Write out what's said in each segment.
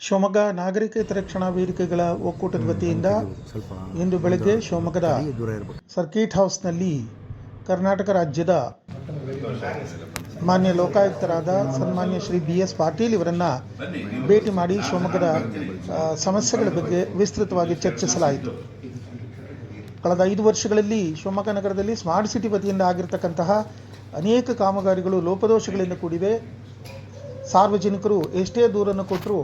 ಶಿವಮೊಗ್ಗ ನಾಗರಿಕ ಹಿತರಕ್ಷಣಾ ವೇದಿಕೆಗಳ ಒಕ್ಕೂಟದ ವತಿಯಿಂದ ಇಂದು ಬೆಳಗ್ಗೆ ಶಿವಮೊಗ್ಗದ ಸರ್ಕೀಟ್ ಹೌಸ್ನಲ್ಲಿ ಕರ್ನಾಟಕ ರಾಜ್ಯದ ಮಾನ್ಯ ಲೋಕಾಯುಕ್ತರಾದ ಸನ್ಮಾನ್ಯ ಶ್ರೀ ಬಿ ಎಸ್ ಪಾಟೀಲ್ ಇವರನ್ನು ಭೇಟಿ ಮಾಡಿ ಶಿವಮೊಗ್ಗದ ಸಮಸ್ಯೆಗಳ ಬಗ್ಗೆ ವಿಸ್ತೃತವಾಗಿ ಚರ್ಚಿಸಲಾಯಿತು. ಕಳೆದ ಐದು ವರ್ಷಗಳಲ್ಲಿ ಶಿವಮೊಗ್ಗ ನಗರದಲ್ಲಿ ಸ್ಮಾರ್ಟ್ ಸಿಟಿ ವತಿಯಿಂದ ಆಗಿರತಕ್ಕಂತಹ ಅನೇಕ ಕಾಮಗಾರಿಗಳು ಲೋಪದೋಷಗಳಿಂದ ಕೂಡಿವೆ. ಸಾರ್ವಜನಿಕರು ಎಷ್ಟೇ ದೂರನ್ನು ಕೊಟ್ಟರೂ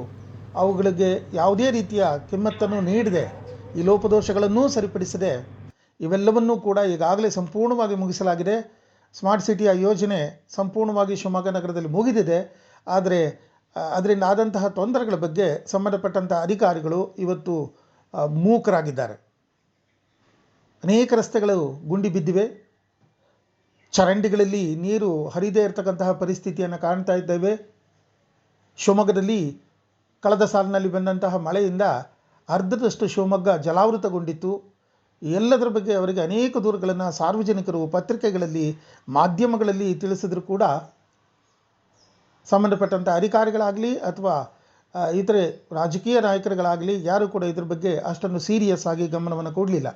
ಅವುಗಳಿಗೆ ಯಾವುದೇ ರೀತಿಯ ಕಿಮ್ಮತ್ತನ್ನು ನೀಡದೆ ಈ ಲೋಪದೋಷಗಳನ್ನೂ ಸರಿಪಡಿಸದೆ ಇವೆಲ್ಲವನ್ನೂ ಕೂಡ ಈಗಾಗಲೇ ಸಂಪೂರ್ಣವಾಗಿ ಮುಗಿಸಲಾಗಿದೆ. ಸ್ಮಾರ್ಟ್ ಸಿಟಿಯ ಯೋಜನೆ ಸಂಪೂರ್ಣವಾಗಿ ಶಿವಮೊಗ್ಗ ನಗರದಲ್ಲಿ ಮುಗಿದಿದೆ. ಆದರೆ, ಅದರಿಂದ ಆದಂತಹ ತೊಂದರೆಗಳ ಬಗ್ಗೆ ಸಂಬಂಧಪಟ್ಟಂಥ ಅಧಿಕಾರಿಗಳು ಇವತ್ತು ಮೂಕರಾಗಿದ್ದಾರೆ. ಅನೇಕ ರಸ್ತೆಗಳು ಗುಂಡಿ ಬಿದ್ದಿವೆ. ಚರಂಡಿಗಳಲ್ಲಿ ನೀರು ಹರಿದೇ ಇರತಕ್ಕಂತಹ ಪರಿಸ್ಥಿತಿಯನ್ನು ಕಾಣ್ತಾ ಇದ್ದೇವೆ. ಶಿವಮೊಗ್ಗದಲ್ಲಿ ಕಳೆದ ಸಾಲಿನಲ್ಲಿ ಬಂದಂತಹ ಮಳೆಯಿಂದ ಅರ್ಧದಷ್ಟು ಶಿವಮೊಗ್ಗ ಜಲಾವೃತಗೊಂಡಿತ್ತು. ಎಲ್ಲದರ ಬಗ್ಗೆ ಅವರಿಗೆ ಅನೇಕ ದೂರುಗಳನ್ನು ಸಾರ್ವಜನಿಕರು ಪತ್ರಿಕೆಗಳಲ್ಲಿ, ಮಾಧ್ಯಮಗಳಲ್ಲಿ ತಿಳಿಸಿದರೂ ಕೂಡ ಸಂಬಂಧಪಟ್ಟಂಥ ಅಧಿಕಾರಿಗಳಾಗಲಿ ಅಥವಾ ಇತರೆ ರಾಜಕೀಯ ನಾಯಕರುಗಳಾಗಲಿ ಯಾರೂ ಕೂಡ ಇದ್ರ ಬಗ್ಗೆ ಅಷ್ಟೊಂದು ಸೀರಿಯಸ್ ಆಗಿ ಗಮನವನ್ನು ಕೊಡಲಿಲ್ಲ.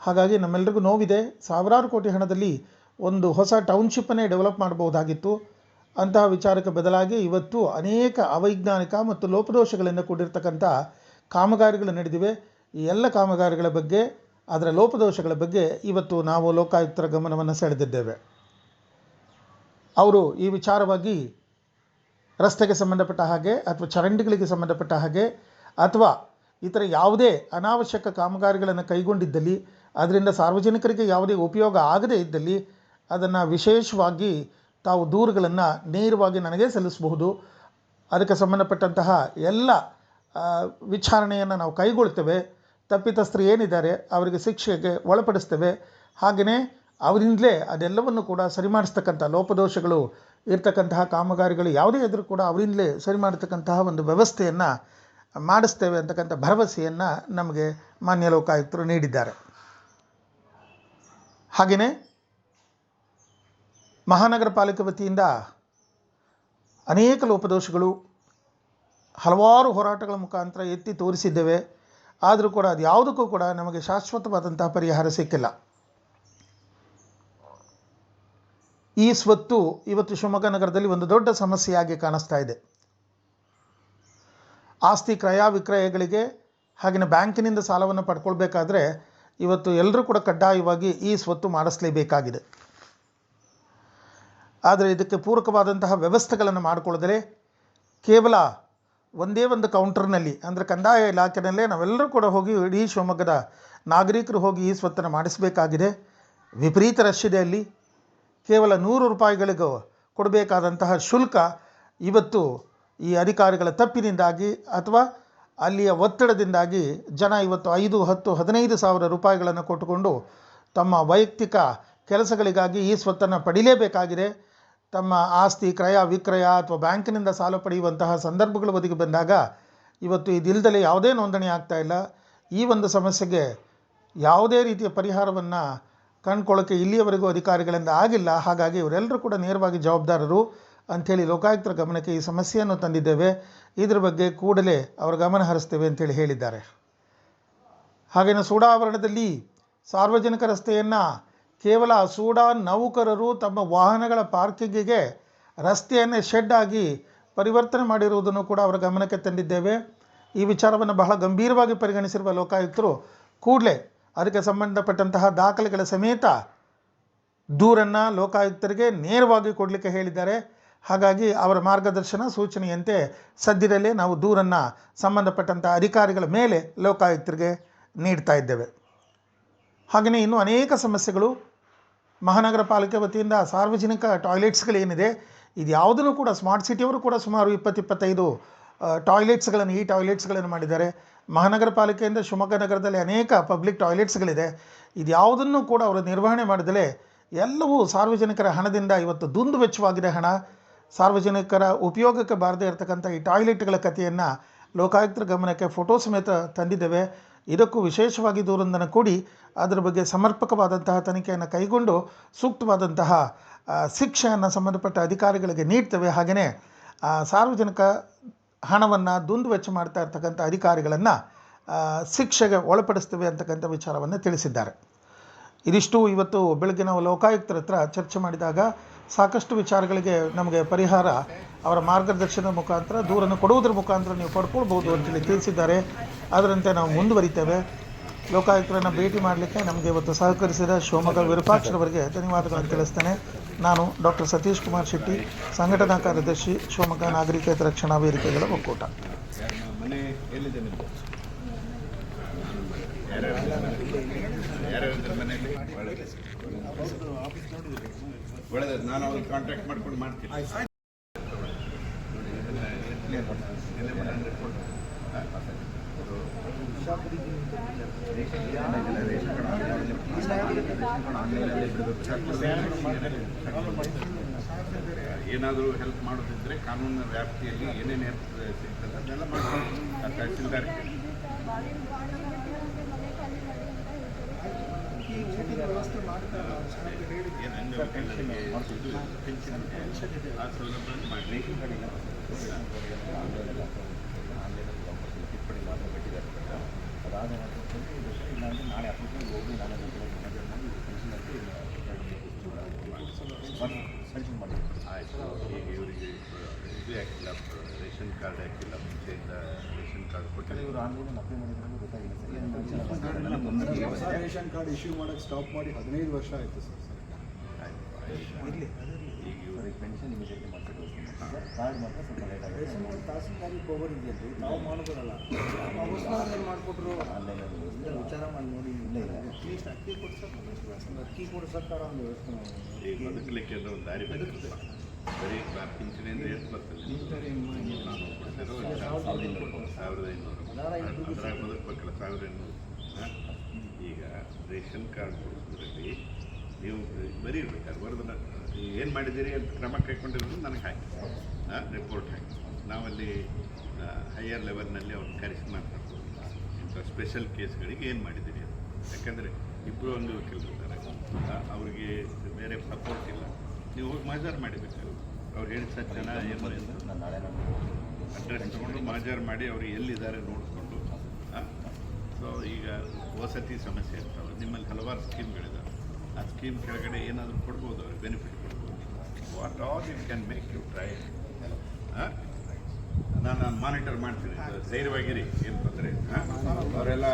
ಹಾಗಾಗಿ ನಮ್ಮೆಲ್ಲರಿಗೂ ನೋವಿದೆ. ಸಾವಿರಾರು ಕೋಟಿ ಹಣದಲ್ಲಿ ಒಂದು ಹೊಸ ಟೌನ್ಶಿಪ್ಪನ್ನೇ ಡೆವಲಪ್ ಮಾಡಬಹುದಾಗಿತ್ತು. ಅಂತಹ ವಿಚಾರಕ್ಕೆ ಬದಲಾಗಿ ಇವತ್ತು ಅನೇಕ ಅವೈಜ್ಞಾನಿಕ ಮತ್ತು ಲೋಪದೋಷಗಳಿಂದ ಕೂಡಿರ್ತಕ್ಕಂಥ ಕಾಮಗಾರಿಗಳು ನಡೆದಿವೆ. ಈ ಎಲ್ಲ ಕಾಮಗಾರಿಗಳ ಬಗ್ಗೆ, ಅದರ ಲೋಪದೋಷಗಳ ಬಗ್ಗೆ ಇವತ್ತು ನಾವು ಲೋಕಾಯುಕ್ತರ ಗಮನವನ್ನು ಸೆಳೆದಿದ್ದೇವೆ. ಅವರು ಈ ವಿಚಾರವಾಗಿ ರಸ್ತೆಗೆ ಸಂಬಂಧಪಟ್ಟ ಹಾಗೆ ಅಥವಾ ಚರಂಡಿಗಳಿಗೆ ಸಂಬಂಧಪಟ್ಟ ಹಾಗೆ ಅಥವಾ ಇತರ ಯಾವುದೇ ಅನಾವಶ್ಯಕ ಕಾಮಗಾರಿಗಳನ್ನು ಕೈಗೊಂಡಿದ್ದಲ್ಲಿ, ಅದರಿಂದ ಸಾರ್ವಜನಿಕರಿಗೆ ಯಾವುದೇ ಉಪಯೋಗ ಆಗದೇ ಇದ್ದಲ್ಲಿ ಅದನ್ನು ವಿಶೇಷವಾಗಿ ತಾವು ದೂರುಗಳನ್ನು ನೇರವಾಗಿ ನನಗೆ ಸಲ್ಲಿಸಬಹುದು. ಅದಕ್ಕೆ ಸಂಬಂಧಪಟ್ಟಂತಹ ಎಲ್ಲ ವಿಚಾರಣೆಯನ್ನು ನಾವು ಕೈಗೊಳ್ತೇವೆ. ತಪ್ಪಿತಸ್ಥರು ಏನಿದ್ದಾರೆ ಅವರಿಗೆ ಶಿಕ್ಷೆಗೆ ಒಳಪಡಿಸ್ತೇವೆ. ಹಾಗೆಯೇ ಅವರಿಂದಲೇ ಅದೆಲ್ಲವನ್ನು ಕೂಡ ಸರಿ ಮಾಡಿಸ್ತಕ್ಕಂಥ ಲೋಪದೋಷಗಳು ಇರ್ತಕ್ಕಂತಹ ಕಾಮಗಾರಿಗಳು ಯಾವುದೇ ಇದ್ರೂ ಕೂಡ ಅವರಿಂದಲೇ ಸರಿ ಮಾಡತಕ್ಕಂತಹ ಒಂದು ವ್ಯವಸ್ಥೆಯನ್ನು ಮಾಡಿಸ್ತೇವೆ ಅಂತಕ್ಕಂಥ ಭರವಸೆಯನ್ನು ನಮಗೆ ಮಾನ್ಯ ಲೋಕಾಯುಕ್ತರು ನೀಡಿದ್ದಾರೆ. ಹಾಗೆಯೇ ಮಹಾನಗರ ಪಾಲಿಕೆ ವತಿಯಿಂದ ಅನೇಕ ಲೋಪದೋಷಗಳು, ಹಲವಾರು ಹೋರಾಟಗಳ ಮುಖಾಂತರ ಎತ್ತಿ ತೋರಿಸಿದ್ದೇವೆ. ಆದರೂ ಕೂಡ ಅದು ಯಾವುದಕ್ಕೂ ಕೂಡ ನಮಗೆ ಶಾಶ್ವತವಾದಂತಹ ಪರಿಹಾರ ಸಿಕ್ಕಿಲ್ಲ. ಈ ಸ್ವತ್ತು ಇವತ್ತು ಶಿವಮೊಗ್ಗ ನಗರದಲ್ಲಿ ಒಂದು ದೊಡ್ಡ ಸಮಸ್ಯೆಯಾಗಿ ಕಾಣಿಸ್ತಾ ಇದೆ. ಆಸ್ತಿ ಕ್ರಯ ವಿಕ್ರಯಗಳಿಗೆ ಹಾಗೆಯೇ ಬ್ಯಾಂಕಿನಿಂದ ಸಾಲವನ್ನು ಪಡ್ಕೊಳ್ಬೇಕಾದ್ರೆ ಇವತ್ತು ಎಲ್ಲರೂ ಕೂಡ ಕಡ್ಡಾಯವಾಗಿ ಈ ಸ್ವತ್ತು ಮಾಡಿಸಲೇಬೇಕಾಗಿದೆ. ಆದರೆ ಇದಕ್ಕೆ ಪೂರಕವಾದಂತಹ ವ್ಯವಸ್ಥೆಗಳನ್ನು ಮಾಡಿಕೊಳ್ಳದರೆ ಕೇವಲ ಒಂದೇ ಒಂದು ಕೌಂಟರ್ನಲ್ಲಿ ಅಂದರೆ ಕಂದಾಯ ಇಲಾಖೆಯಲ್ಲೇ ನಾವೆಲ್ಲರೂ ಕೂಡ ಹೋಗಿ ಇಡೀ ಶಿವಮೊಗ್ಗದ ನಾಗರಿಕರು ಹೋಗಿ ಈ ಸ್ವತ್ತನ್ನು ಮಾಡಿಸಬೇಕಾಗಿದೆ. ವಿಪರೀತ ರಶ್ ಇದೆ ಅಲ್ಲಿ. ಕೇವಲ ನೂರು ರೂಪಾಯಿಗಳಿಗೂ ಕೊಡಬೇಕಾದಂತಹ ಶುಲ್ಕ ಇವತ್ತು ಈ ಅಧಿಕಾರಿಗಳ ತಪ್ಪಿನಿಂದಾಗಿ ಅಥವಾ ಅಲ್ಲಿಯ ಒತ್ತಡದಿಂದಾಗಿ ಜನ ಇವತ್ತು ಐದು, ಹತ್ತು, ಹದಿನೈದು ಸಾವಿರ ರೂಪಾಯಿಗಳನ್ನು ಕೊಟ್ಟುಕೊಂಡು ತಮ್ಮ ವೈಯಕ್ತಿಕ ಕೆಲಸಗಳಿಗಾಗಿ ಈ ಸ್ವತ್ತನ್ನು ಪಡಿಲೇಬೇಕಾಗಿದೆ. ತಮ್ಮ ಆಸ್ತಿ, ಕ್ರಯ, ವಿಕ್ರಯ ಅಥವಾ ಬ್ಯಾಂಕಿನಿಂದ ಸಾಲ ಪಡೆಯುವಂತಹ ಸಂದರ್ಭಗಳು ಒದಗಿ ಬಂದಾಗ ಇವತ್ತು ಇದಿಲ್ಲದಲೇ ಯಾವುದೇ ನೋಂದಣಿ ಆಗ್ತಾ ಇಲ್ಲ. ಈ ಒಂದು ಸಮಸ್ಯೆಗೆ ಯಾವುದೇ ರೀತಿಯ ಪರಿಹಾರವನ್ನು ಕಂಡುಕೊಳ್ಳೋಕ್ಕೆ ಇಲ್ಲಿಯವರೆಗೂ ಅಧಿಕಾರಿಗಳಿಂದ ಆಗಿಲ್ಲ. ಹಾಗಾಗಿ ಇವರೆಲ್ಲರೂ ಕೂಡ ನೇರವಾಗಿ ಜವಾಬ್ದಾರರು ಅಂಥೇಳಿ ಲೋಕಾಯುಕ್ತರ ಗಮನಕ್ಕೆ ಈ ಸಮಸ್ಯೆಯನ್ನು ತಂದಿದ್ದೇವೆ. ಇದರ ಬಗ್ಗೆ ಕೂಡಲೇ ಅವರ ಗಮನ ಹರಿಸ್ತೇವೆ ಅಂತೇಳಿ ಹೇಳಿದ್ದಾರೆ. ಹಾಗೆಯೇ ಸೂಡಾವರಣದಲ್ಲಿ ಸಾರ್ವಜನಿಕ ರಸ್ತೆಯನ್ನು ಕೇವಲ ಸೂಡಾನ್ ನೌಕರರು ತಮ್ಮ ವಾಹನಗಳ ಪಾರ್ಕಿಂಗಿಗೆ ರಸ್ತೆಯನ್ನೇ ಶೆಡ್ ಆಗಿ ಪರಿವರ್ತನೆ ಮಾಡಿರುವುದನ್ನು ಕೂಡ ಅವರ ಗಮನಕ್ಕೆ ತಂದಿದ್ದೇವೆ. ಈ ವಿಚಾರವನ್ನು ಬಹಳ ಗಂಭೀರವಾಗಿ ಪರಿಗಣಿಸಿರುವ ಲೋಕಾಯುಕ್ತರು ಕೂಡಲೇ ಅದಕ್ಕೆ ಸಂಬಂಧಪಟ್ಟಂತಹ ದಾಖಲೆಗಳ ಸಮೇತ ದೂರನ್ನು ಲೋಕಾಯುಕ್ತರಿಗೆ ನೇರವಾಗಿ ಕೊಡಲಿಕ್ಕೆ ಹೇಳಿದ್ದಾರೆ. ಹಾಗಾಗಿ ಅವರ ಮಾರ್ಗದರ್ಶನ, ಸೂಚನೆಯಂತೆ ಸದ್ಯದಲ್ಲೇ ನಾವು ದೂರನ್ನು ಸಂಬಂಧಪಟ್ಟಂಥ ಅಧಿಕಾರಿಗಳ ಮೇಲೆ ಲೋಕಾಯುಕ್ತರಿಗೆ ನೀಡ್ತಾ ಇದ್ದೇವೆ. ಹಾಗೆಯೇ ಇನ್ನೂ ಅನೇಕ ಸಮಸ್ಯೆಗಳು ಮಹಾನಗರ ಪಾಲಿಕೆ ವತಿಯಿಂದ ಸಾರ್ವಜನಿಕ ಟಾಯ್ಲೆಟ್ಸ್ಗಳೇನಿದೆ, ಇದು ಯಾವುದನ್ನು ಕೂಡ ಸ್ಮಾರ್ಟ್ ಸಿಟಿಯವರು ಕೂಡ ಸುಮಾರು ಇಪ್ಪತ್ತು ಇಪ್ಪತ್ತೈದು ಟಾಯ್ಲೆಟ್ಸ್ಗಳನ್ನು, ಈ ಟಾಯ್ಲೆಟ್ಸ್ಗಳನ್ನು ಮಾಡಿದ್ದಾರೆ. ಮಹಾನಗರ ಪಾಲಿಕೆಯಿಂದ ಶಿವಮೊಗ್ಗ ನಗರದಲ್ಲಿ ಅನೇಕ ಪಬ್ಲಿಕ್ ಟಾಯ್ಲೆಟ್ಸ್ಗಳಿದೆ. ಇದು ಯಾವುದನ್ನು ಕೂಡ ಅವರು ನಿರ್ವಹಣೆ ಮಾಡಿದರೆ, ಎಲ್ಲವೂ ಸಾರ್ವಜನಿಕರ ಹಣದಿಂದ ಇವತ್ತು ದುಂದು ವೆಚ್ಚವಾಗಿದೆ ಹಣ. ಸಾರ್ವಜನಿಕರ ಉಪಯೋಗಕ್ಕೆ ಬಾರದೇ ಇರತಕ್ಕಂಥ ಈ ಟಾಯ್ಲೆಟ್ಗಳ ಕಥೆಯನ್ನು ಲೋಕಾಯುಕ್ತರ ಗಮನಕ್ಕೆ, ಫೋಟೋ ಸಮೇತ ತಂದಿದ್ದೇವೆ. ಇದಕ್ಕೂ ವಿಶೇಷವಾಗಿ ದೂರೊಂದನ್ನು ಕೂಡಿ ಅದರ ಬಗ್ಗೆ ಸಮರ್ಪಕವಾದಂತಹ ತನಿಖೆಯನ್ನು ಕೈಗೊಂಡು ಸೂಕ್ತವಾದಂತಹ ಶಿಕ್ಷೆಯನ್ನು ಸಂಬಂಧಪಟ್ಟ ಅಧಿಕಾರಿಗಳಿಗೆ ನೀಡ್ತವೆ. ಹಾಗೆಯೇ ಸಾರ್ವಜನಿಕ ಹಣವನ್ನು ದುಂದು ವೆಚ್ಚ ಮಾಡ್ತಾ ಇರ್ತಕ್ಕಂಥ ಅಧಿಕಾರಿಗಳನ್ನು ಶಿಕ್ಷೆಗೆ ಒಳಪಡಿಸ್ತೇವೆ ಅಂತಕ್ಕಂಥ ವಿಚಾರವನ್ನು ತಿಳಿಸಿದ್ದಾರೆ. ಇದಿಷ್ಟು ಇವತ್ತು ಬೆಳಗ್ಗೆ ನಾವು ಲೋಕಾಯುಕ್ತರ ಹತ್ರ ಚರ್ಚೆ ಮಾಡಿದಾಗ ಸಾಕಷ್ಟು ವಿಚಾರಗಳಿಗೆ ನಮಗೆ ಪರಿಹಾರ ಅವರ ಮಾರ್ಗದರ್ಶನದ ಮುಖಾಂತರ, ದೂರನ್ನು ಕೊಡುವುದರ ಮುಖಾಂತರ ನೀವು ಪಡ್ಕೊಳ್ಬೋದು ಅಂತೇಳಿ ತಿಳಿಸಿದ್ದಾರೆ. ಅದರಂತೆ ನಾವು ಮುಂದುವರಿತೇವೆ. ಲೋಕಾಯುಕ್ತರನ್ನು ಭೇಟಿ ಮಾಡಲಿಕ್ಕೆ ನಮಗೆ ಇವತ್ತು ಸಹಕರಿಸಿದ ಶಿವಮೊಗ್ಗ ವಿರೂಪಾಕ್ಷರವರಿಗೆ ಧನ್ಯವಾದಗಳನ್ನು ತಿಳಿಸ್ತೇನೆ. ನಾನು ಡಾಕ್ಟರ್ ಸತೀಶ್ ಕುಮಾರ್ ಶೆಟ್ಟಿ, ಸಂಘಟನಾ ಕಾರ್ಯದರ್ಶಿ, ಶಿವಮೊಗ್ಗ ನಾಗರಿಕೇತರ ರಕ್ಷಣಾ ವೇದಿಕೆಗಳ ಒಕ್ಕೂಟ. ನಾನು ಅವ್ರಿಗೆ ಕಾಂಟ್ಯಾಕ್ಟ್ ಮಾಡ್ಕೊಂಡು ಮಾಡ್ತೀನಿ. ಏನಾದರೂ ಹೆಲ್ಪ್ ಮಾಡೋದಿದ್ರೆ ಕಾನೂನಿನ ವ್ಯಾಪ್ತಿಯಲ್ಲಿ ಏನೇನು ಹೆಲ್ಪ್ ಸಿಗ್ತದೆ ಅದನ್ನೆಲ್ಲ ಮಾಡ್ಕೊಂಡು ಆ ತಹಸೀಲ್ದಾರ್ ಏನು ಅಂಗವಿಕಲರಿಗೆ ಇದು ಪಿಂಚಣಿ ಆ ಸೌಲಭ್ಯ ಮಾಡಲಿ ಆಯಿತು ಈಗ ಇವರಿಗೆ ಇದು ಹಾಕಿಲ್ಲ ರೇಷನ್ ಕಾರ್ಡ್ ಹಾಕಿಲ್ಲ ಮುಂಚೆಯಿಂದ ರೇಷನ್ ಕಾರ್ಡ್ ಕೊಟ್ಟಿಲ್ಲ ಹೊಸ ರೇಷನ್ ಕಾರ್ಡ್ ಇಶ್ಯೂ ಮಾಡಕ್ಕೆ ಸ್ಟಾಪ್ ಮಾಡಿ ಹದಿನೈದು ವರ್ಷ ಆಯಿತು ಸರ್ ಇರಲಿ ಈಗ ಇವ್ರಿಗೆ ಪೆನ್ಷನ್ ಇಮಿಡಿಯೇಟ್ಲಿ ಮಾಡ್ಕೊಂಡು ಕಾರ್ಡ್ ಮಾತ್ರ ಸ್ವಲ್ಪ ಲೇಟ್ ಆಗುತ್ತೆ ರೇಷನ್ ಕಾರ್ಡ್ ತಹಸೀಲ್ದಾರಿ ಪವರ್ ಇದೆಯಲ್ರಿ ನಾವು ಮಾಡೋದಿರಲ್ಲ ಹೊಸದಾಗಿ ಮಾಡಿಕೊಟ್ರು ವಿಚಾರ ಮಾಡಿ ನೋಡಿ ಇಲ್ಲ. ಅಟ್ಲೀಸ್ಟ್ ಅಕ್ಕಿ ಕೊಡ್ಸಕ್ಕೆ ಅಕ್ಕಿ ಕೊಡ್ಸಕ್ಕಾರ ಒಂದು ವ್ಯವಸ್ಥೆ ಬದುಕಲಿಕ್ಕೆ ಒಂದು ದಾರಿ ಬೇಕಲ್ಲ ಬರೀ ಪಿಂಚಣಿ ಅಂದರೆ ಎಷ್ಟು ಬರ್ತದೆ ನಾನು ಸಾವಿರದ ಸಾವಿರದ ಐನೂರು ಬದುಕಬೇಕಲ್ಲ ಸಾವಿರದ ಇನ್ನೂರು ಈಗ ರೇಷನ್ ಕಾರ್ಡ್ ಕೊಡಿಸೋದ್ರಲ್ಲಿ ನೀವು ಬರೀ ಬರೋದನ್ನ ಏನು ಮಾಡಿದ್ದೀರಿ ಅಂತ ಕ್ರಮ ಕೈಕೊಂಡಿರೋದು ನನಗೆ ಹಾಕಿ. ರಿಪೋರ್ಟ್ ಹಾಕಿ. ನಾವಲ್ಲಿ ಹೈಯರ್ ಲೆವೆಲ್ನಲ್ಲಿ ಅವ್ರನ್ನ ಕರೆಸಿ ಮಾತಾಡ್ಬೋದು ಇಂಥ ಸ್ಪೆಷಲ್ ಕೇಸ್ಗಳಿಗೆ ಏನು ಮಾಡಿದ್ದೀರಿ ಅಂತ. ಯಾಕಂದರೆ ಇಬ್ಬರು ಒಂದು ಅವರಿಗೆ ಅವ್ರಿಗೆ ಬೇರೆ ಸಪೋರ್ಟ್ ಇಲ್ಲ. ನೀವು ಹೋಗಿ ಮಾಜಾರ್ ಮಾಡಿಬೇಕು ಅವ್ರು ಹೇಳಿದ ಸಜ್ಜನ ಏನು ಅಡ್ರೆಸ್ ತೊಗೊಂಡು ಮಾಜಾರ್ ಮಾಡಿ ಅವ್ರು ಎಲ್ಲಿದ್ದಾರೆ ನೋಡಿಕೊಂಡು ಸೊ ಈಗ ವಸತಿ ಸಮಸ್ಯೆ ಇರ್ತಾವೆ. ನಿಮ್ಮಲ್ಲಿ ಹಲವಾರು ಸ್ಕೀಮ್ಗಳಿದ್ದಾವೆ ಆ ಸ್ಕೀಮ್ ಕೆಳಗಡೆ ಏನಾದರೂ ಕೊಡ್ಬೋದು ಅವ್ರಿಗೆ? ಬೆನಿಫಿಟ್ ಕೊಡ್ಬೋದು? What all you can make you try ನಾನು ನಾನು ಮಾನಿಟರ್ ಮಾಡ್ತೀನಿ. ಧೈರ್ಯವಾಗಿರಿ. ಏನು ತೊಂದರೆ ಅವರೆಲ್ಲ